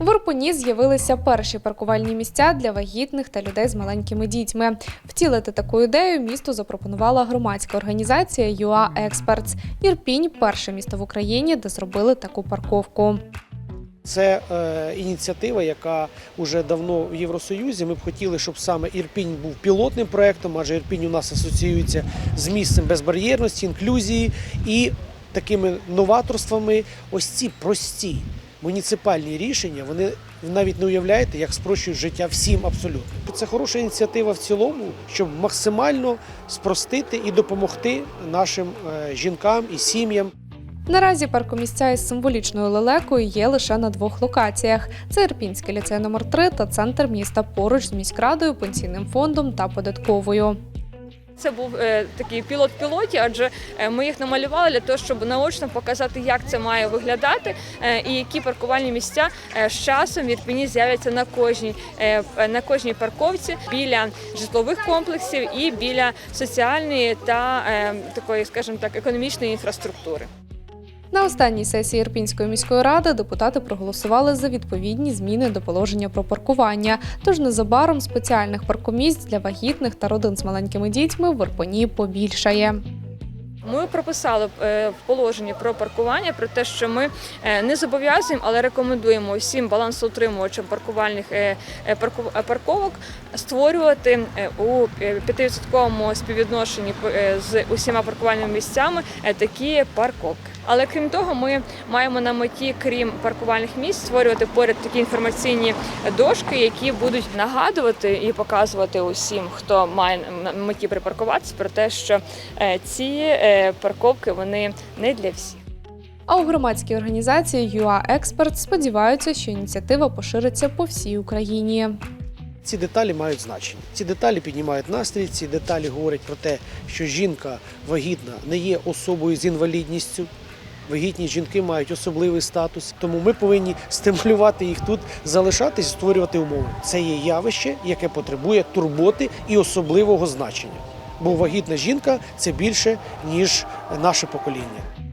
В Ірпені з'явилися перші паркувальні місця для вагітних та людей з маленькими дітьми. Втілити таку ідею місту запропонувала громадська організація UA Experts. Ірпінь перше місто в Україні, де зробили таку парковку. Це е, ініціатива, яка вже давно в Євросоюзі. Ми б хотіли, щоб саме Ірпінь був пілотним проектом, адже Ірпінь у нас асоціюється з місцем безбар'єрності, інклюзії і такими новаторствами. Ось ці прості муніципальні рішення. Вони навіть не уявляєте, як спрощують життя всім абсолютно. Це хороша ініціатива в цілому, щоб максимально спростити і допомогти нашим е, жінкам і сім'ям. Наразі паркомісця із символічною лелекою є лише на двох локаціях: це Ірпінський ліцей номер 3 та центр міста поруч з міськрадою, пенсійним фондом та податковою. Це був е, такий пілот в пілоті, адже е, ми їх намалювали для того, щоб наочно показати, як це має виглядати, е, і які паркувальні місця з часом в Ірпені з'являться на кожній на кожній парковці біля житлових комплексів і біля соціальної та такої, скажімо так, економічної інфраструктури. На останній сесії Ірпінської міської ради депутати проголосували за відповідні зміни до положення про паркування. Тож незабаром спеціальних паркомісць для вагітних та родин з маленькими дітьми в Ірпені побільшає. Ми прописали е, в положенні про паркування про те, що ми е, не зобов'язуємо, але рекомендуємо всім балансоутримувачам паркувальних е, парковок створювати у е, 5% співвідношенні з усіма паркувальними місцями такі парковки. Але крім того, ми маємо на меті, крім паркувальних місць, створювати поряд такі інформаційні дошки, які будуть нагадувати і показувати усім, хто має на меті припаркуватися, про те, що ці парковки вони не для всіх. А у громадській організації UA Experts сподіваються, що ініціатива пошириться по всій Україні. Ці деталі мають значення. Ці деталі піднімають настрій, ці деталі говорять про те, що жінка вагітна не є особою з інвалідністю. Вагітні жінки мають особливий статус, тому ми повинні стимулювати їх тут, залишатись, створювати умови. Це є явище, яке потребує турботи і особливого значення. Бо вагітна жінка це більше ніж наше покоління.